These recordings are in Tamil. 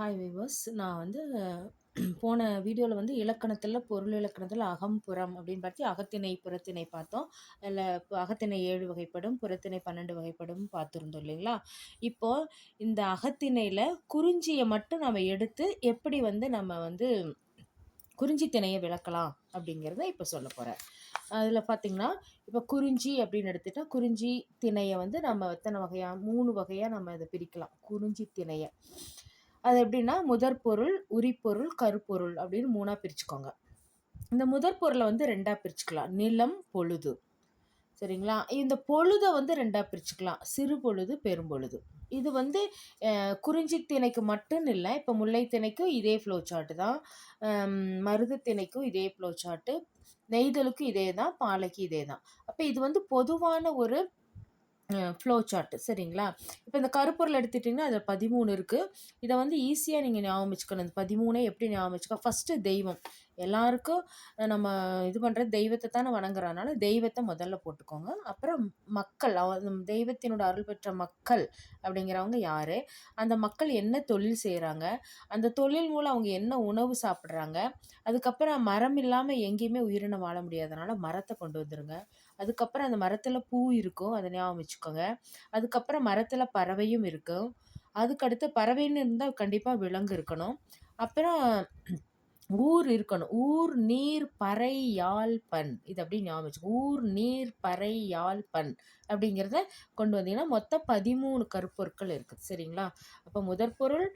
ஹாய் விவர்ஸ் நான் வந்து போன வீடியோவில் வந்து இலக்கணத்தில் பொருள் இலக்கணத்தில் அகம் புறம் அப்படின்னு பார்த்து அகத்திணை புறத்திணை பார்த்தோம். அதில் இப்போ அகத்திணை ஏழு வகைப்படும் புறத்திணை பன்னெண்டு வகைப்படும் பார்த்துருந்தோம் இல்லைங்களா? இப்போது இந்த அகத்திணையில் குறிஞ்சியை மட்டும் நம்ம எடுத்து எப்படி வந்து நம்ம வந்து குறிஞ்சி திணையை விளக்கலாம் அப்படிங்கிறத இப்போ சொல்ல போகிறேன் அதில் பார்த்திங்கன்னா இப்போ குறிஞ்சி அப்படின்னு எடுத்துகிட்டா குறிஞ்சி திணையை வந்து நம்ம எத்தனை வகையாக மூணு வகையாக நம்ம இதை பிரிக்கலாம். குறிஞ்சி திணையை. அது எப்படின்னா முதற் பொருள் உரிப்பொருள் கருப்பொருள் அப்படின்னு மூணாக பிரிச்சுக்கோங்க. இந்த முதற் பொருளை வந்து ரெண்டாக பிரிச்சுக்கலாம். நிலம் பொழுது. சரிங்களா? இந்த பொழுதை வந்து ரெண்டாக பிரிச்சுக்கலாம். சிறு பொழுது பெரும்பொழுது இது வந்து குறிஞ்சி திணைக்கு மட்டும் இல்லை இப்போ முல்லை திணைக்கும் இதே ஃப்ளோ சார்ட்டு தான். மருது திணைக்கும் இதே ஃப்ளோ சார்ட்டு நெய்தலுக்கும் இதே தான் பாலைக்கு இதே தான். அப்போ இது வந்து பொதுவான ஒரு ஃப்ளோ சார்ட் சரிங்களா? இப்போ இந்த கருப்பொருள் எடுத்துட்டிங்கன்னா அதில் பதிமூணு இருக்குது இதை வந்து ஈஸியாக நீங்கள் ஞாபகம் வச்சுக்கணும். இந்த பதிமூணே எப்படி ஞாபகம் வச்சுக்கோ ஃபஸ்ட்டு தெய்வம். எல்லாருக்கும் நம்ம இது பண்ணுற தெய்வத்தை தானே வணங்குறதுனால தெய்வத்தை முதல்ல போட்டுக்கோங்க. அப்புறம் மக்கள் தெய்வத்தினோட அருள் பெற்ற மக்கள் அப்படிங்கிறவங்க யார்? அந்த மக்கள் என்ன தொழில் செய்கிறாங்க அந்த தொழில் மூலம் அவங்க என்ன உணவு சாப்பிட்றாங்க? அதுக்கப்புறம் மரம் இல்லாமல் எங்கேயுமே உயிரினம் வாழ முடியாதனால மரத்தை கொண்டு வந்துடுங்க அதுக்கப்புறம் அந்த மரத்தில் பூ இருக்கும் அதை ஞாபகம் வச்சுக்கோங்க. அதுக்கப்புறம் மரத்தில் பறவையும் இருக்கும் அதுக்கடுத்து பறவைன்னு இருந்தால் கண்டிப்பாக விலங்கு இருக்கணும். அப்புறம் ஊர் இருக்கணும். ஊர் நீர் பறை யாழ் பண் இது அப்படி ஞாபகம் வச்சு ஊர் நீர் பறை யாழ் பண் அப்படிங்கிறத கொண்டு வந்தீங்கன்னா மொத்தம் பதிமூணு கருப்பொருட்கள் இருக்குது. சரிங்களா? அப்போ முதற்பொருள்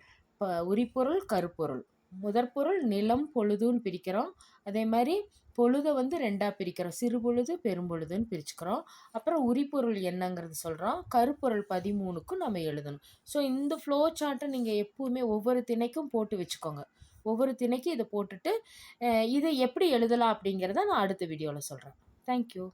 ப உரிப்பொருள் கருப்பொருள். முதற்பொருள் நிலம் பொழுதுன்னு பிரிக்கிறோம். அதே மாதிரி பொழுதை வந்து ரெண்டாக பிரிக்கிறோம். சிறு பொழுது பெரும்பொழுதுன்னு பிரிச்சுக்கிறோம். அப்புறம் உரிப்பொருள் என்னங்கிறது சொல்கிறோம் கருப்பொருள் பதிமூணுக்கும் நம்ம எழுதணும். ஸோ இந்த ஃப்ளோ சார்ட்டை நீங்கள் எப்போவுமே ஒவ்வொரு திணைக்கும் போட்டு வச்சுக்கோங்க. ஒவ்வொரு திணைக்கும் இதை போட்டுட்டு இதை எப்படி எழுதலாம் அப்படிங்கிறத நான் அடுத்த வீடியோவில் சொல்கிறேன் தேங்க்யூ